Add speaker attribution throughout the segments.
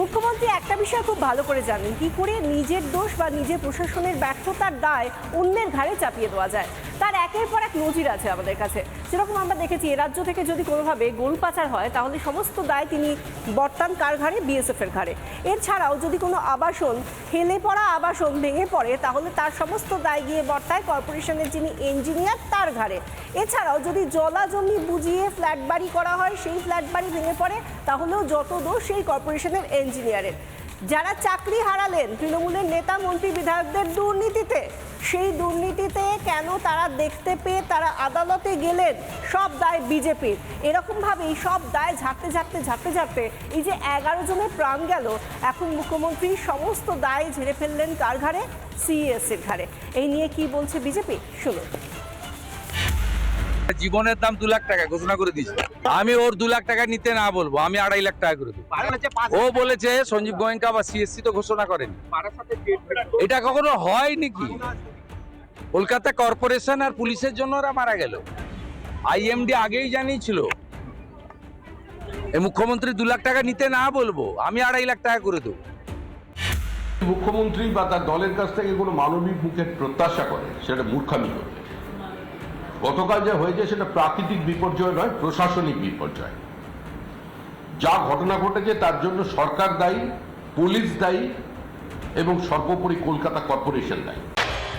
Speaker 1: মুখ্যমন্ত্রী একটা বিষয় খুব ভালো করে জানেন, কি করে নিজের দোষ বা নিজের প্রশাসনের ব্যর্থতার দায় অন্যের ঘাড়ে চাপিয়ে দেওয়া যায়। তার একের পর এক নজির আছে আমাদের কাছে। যেরকম আমরা দেখেছি, এ রাজ্য থেকে যদি কোনোভাবে গরু পাচার হয়, তাহলে সমস্ত দায় তিনি বর্তান কার ঘাড়ে? বিএসএফ এর ঘাড়ে। এছাড়াও যদি কোনো আবাসন হেলে পড়া আবাসন ভেঙে পড়ে, তাহলে তার সমস্ত দায় গিয়ে বর্তায় কর্পোরেশনের যিনি ইঞ্জিনিয়ার তার ঘাড়ে। এছাড়াও যদি জলা জমি বুঝিয়ে ফ্ল্যাট বাড়ি করা হয়, সেই ফ্ল্যাট বাড়ি ভেঙে পড়ে, তাহলেও যত দোষ সেই কর্পোরেশনের ইঞ্জিনিয়ারের। যারা চাকরি হারালেন, তৃণমূলের নেতা, মন্ত্রী, বিধায়কদের দুর্নীতিতে, সেই দুর্নীতিতে কেন তারা দেখতে পেয়ে তারা আদালতে গেলেন? সব দায় বিজেপির। এরকমভাবেই সব দায় ঝাড়তে ঝাঁকতে ঝাড়তে ঝাড়তে এই যে এগারো জনের প্রাণ গেল, এখন মুখ্যমন্ত্রী সমস্ত দায় ঝেড়ে ফেললেন কার ঘাড়ে? সিএস এর ঘাড়ে। এই নিয়ে কি বলছে বিজেপি? শুনুন।
Speaker 2: জীবনের দাম দু লাখ টাকা ঘোষণা করে দিয়েছে। আমি ওর দু লাখ টাকা নিতে না বলব আমি আড়াই লাখ টাকা করে দেবো। ও বলেছে সঞ্জীব গোয়েঙ্কা বা সিএসসি তো ঘোষণা করেনি। এটা কখনো হয় নাকি? কলকাতা কর্পোরেশন আর পুলিশের জন্য ওরা মারা গেল। আইএমডি আগেই জানিয়েছিল। মুখ্যমন্ত্রী দু লাখ টাকা নিতে না বলব আমি আড়াই লাখ টাকা করে দেবো।
Speaker 3: মুখ্যমন্ত্রী বা তার দলের কাছ থেকে কোনো মানবিক মুখের প্রত্যাশা করে সেটা মূর্খামি করবে। গতকাল যা হয়েছে সেটা প্রাকৃতিক বিপর্যয় নয়, প্রশাসনিক বিপর্যয়। যা ঘটনা ঘটেছে তার জন্য সরকার দায়ী, পুলিশ দায়ী এবং সর্বোপরি কলকাতা কর্পোরেশন দায়ী।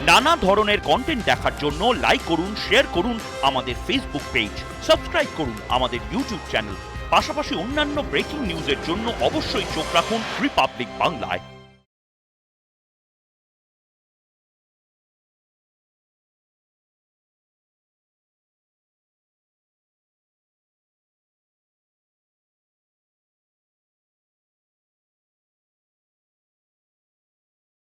Speaker 4: নানা ধরনের কন্টেন্ট দেখার জন্য লাইক করুন শেয়ার করুন আমাদের ফেসবুক পেজ সাবস্ক্রাইব করুন আমাদের ইউটিউব চ্যানেল পাশাপাশি অন্যান্য ব্রেকিং নিউজের জন্য অবশ্যই চোখ রাখুন রিপাবলিক বাংলায়